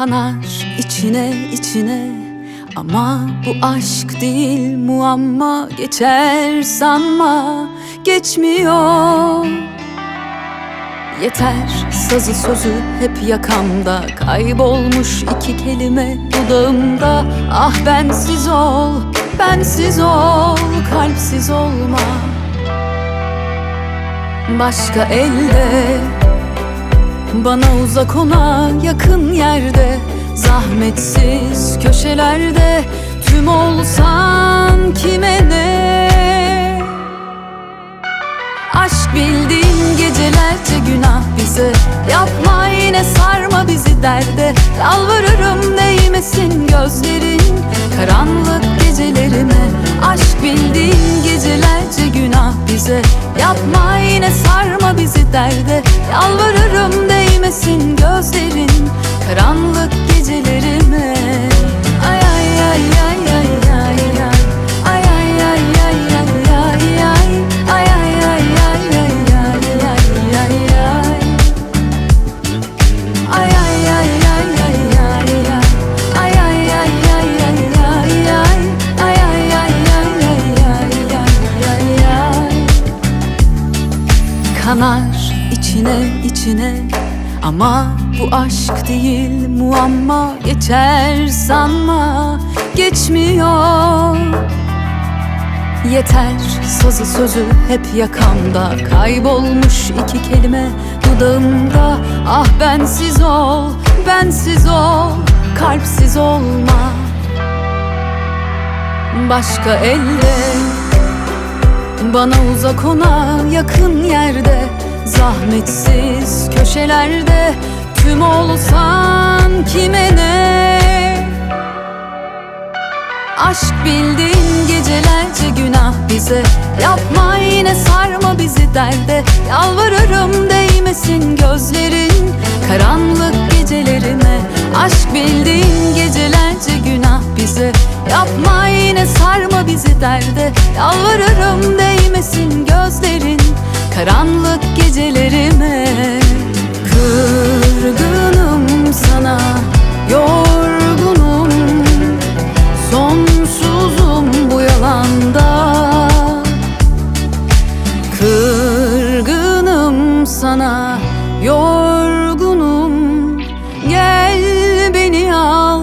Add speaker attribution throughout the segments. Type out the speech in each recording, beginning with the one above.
Speaker 1: Kanar içine içine. Ama bu aşk değil muamma Geçer sanma. Geçmiyor. Yeter sazı sözü hep yakamda. Kaybolmuş iki kelime dudağımda. Ah bensiz ol, bensiz ol Kalpsiz olma. Başka elde Bana uzak ona yakın yerde Zahmetsiz köşelerde Tüm olsan kime ne? Aşk bildiğin gecelerce günah bize. Yapma yine sarma bizi derde. Yalvarırım değmesin gözlerin Karanlık gecelerime. Aşk bildiğin gecelerce günah bize. Yapma yine sarma bizi derde. Yalvarırım değmesin gözlerin Karanlık gecelerime ay ay ay ay ay Ay ay ay ay ay ay ay Ay ay ay ay ay ay ay ay ay Ay ay ay ay ay ay ay Ay ay ay ay ay ay ay Ay ay ay ay ay ay ay ay Kanar içine içine ama bu aşk değil muamma Geçer sanma. Geçmiyor. Yeter sazı sözü hep yakamda. Kaybolmuş iki kelime dudağımda. Ah bensiz ol, bensiz ol Kalpsiz olma. Başka elde Bana uzak ona yakın yerde Zahmetsiz köşelerde Tüm olsan kime ne? Aşk bildiğin gecelerce günah bize. Yapma yine sarma bizi derde. Yalvarırım değmesin gözlerin Karanlık gecelerime Aşk bildiğin gecelerce günah bize. Yapma yine sarma bizi derde. Yalvarırım değmesin gözlerin Karanlık gecelerime Kırgınım sana Yorgunum Sonsuzum bu yalanda Kırgınım sana Yorgunum Gel beni al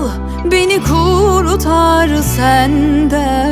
Speaker 1: Beni kurtar senden